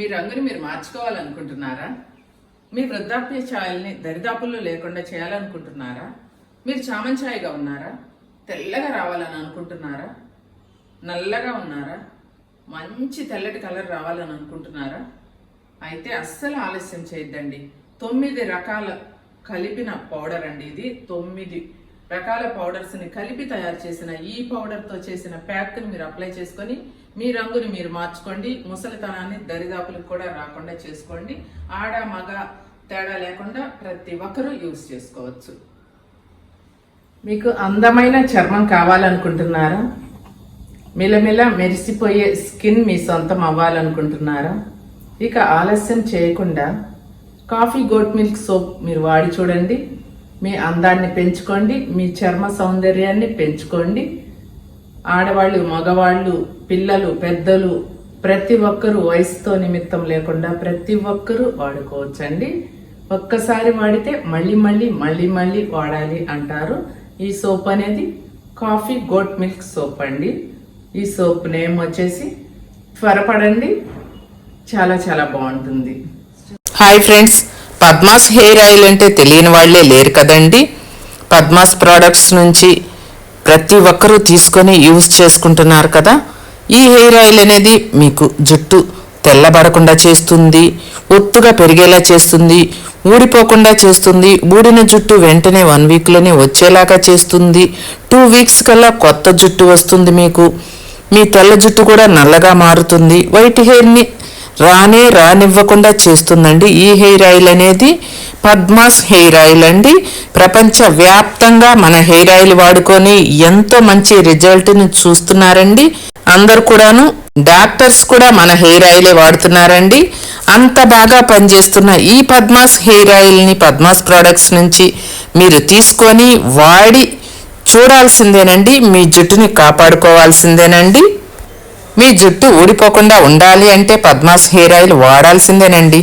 మీ రంగుని మీరు మార్చుకోవాలనుకుంటున్నారా? మీ వృద్ధాప్య ఛాయల్ని దరిదాపుల్లో లేకుండా చేయాలనుకుంటున్నారా? మీరు చామంచాయిగా ఉన్నారా? తెల్లగా రావాలని అనుకుంటున్నారా? నల్లగా ఉన్నారా? మంచి తెల్లటి కలర్ రావాలని అనుకుంటున్నారా? అయితే అస్సలు ఆలస్యం చేయొద్దండి. తొమ్మిది రకాల కలిపిన పౌడర్ అండి ఇది. తొమ్మిది రకాల పౌడర్స్ని కలిపి తయారు చేసిన ఈ పౌడర్తో చేసిన ప్యాక్ని మీరు అప్లై చేసుకొని మీ రంగుని మీరు మార్చుకోండి. ముసలితనాన్ని దరిదాపులకు కూడా రాకుండా చేసుకోండి. ఆడ మగ తేడా లేకుండా ప్రతి ఒక్కరూ యూజ్ చేసుకోవచ్చు. మీకు అందమైన చర్మం కావాలనుకుంటున్నారా? మిలమిల మెరిసిపోయే స్కిన్ మీ సొంతం అవ్వాలనుకుంటున్నారా? ఇక ఆలస్యం చేయకుండా కాఫీ గోట్ మిల్క్ సోప్ మీరు వాడి చూడండి. మీ అందాన్ని పెంచుకోండి మీ చర్మ సౌందర్యాన్ని పెంచుకోండి. ఆడవాళ్ళు మగవాళ్ళు పిల్లలు పెద్దలు ప్రతి ఒక్కరూ వయసుతో నిమిత్తం లేకుండా ప్రతి ఒక్కరూ వాడుకోవచ్చండి. ఒక్కసారి వాడితే మళ్ళీ మళ్ళీ మళ్ళీ మళ్ళీ వాడాలి అంటారు. ఈ సోప్ అనేది కాఫీ గోట్ మిల్క్ సోప్ అండి. ఈ సోప్ నేమ్ వచ్చేసి త్వరపడండి. చాలా చాలా బాగుంటుంది. Hi friends Padma's hair oil అంటే తెలియని వాళ్ళే లేరు కదండి. పద్మాస్ ప్రోడక్ట్స్ నుంచి ప్రతి ఒక్కరూ తీసుకొని యూజ్ చేసుకుంటున్నారు కదా. ఈ హెయిర్ ఆయిల్ అనేది మీకు జుట్టు తెల్లబడకుండా చేస్తుంది ఒత్తుగా పెరిగేలా చేస్తుంది ఊడిపోకుండా చేస్తుంది ఊడిన జుట్టు వెంటనే వన్ వీక్లోనే వచ్చేలాగా చేస్తుంది. టూ వీక్స్ కల్లా కొత్త జుట్టు వస్తుంది మీకు. మీ తెల్ల జుట్టు కూడా నల్లగా మారుతుంది. వైట్ హెయిర్ని రానే రానివ్వకుండా చేస్తుందండి. ఈ హెయిర్ ఆయిల్ అనేది పద్మాస్ హెయిర్ ఆయిల్ అండి. ప్రపంచ వ్యాప్తంగా మన హెయిర్ ఆయిల్ వాడుకొని ఎంతో మంచి రిజల్ట్ని చూస్తున్నారండి. అందరు కూడాను డాక్టర్స్ కూడా మన హెయిర్ ఆయిలే వాడుతున్నారండి. అంత బాగా పనిచేస్తున్న ఈ పద్మాస్ హెయిర్ ఆయిల్ని పద్మాస్ ప్రోడక్ట్స్ నుంచి మీరు తీసుకొని వాడి చూడాల్సిందేనండి. మీ జుట్టుని కాపాడుకోవాల్సిందేనండి. మీ జుట్టు ఊడిపోకుండా ఉండాలి అంటే పద్మాస్ హెయిర్ ఆయిల్ వాడాల్సిందేనండి.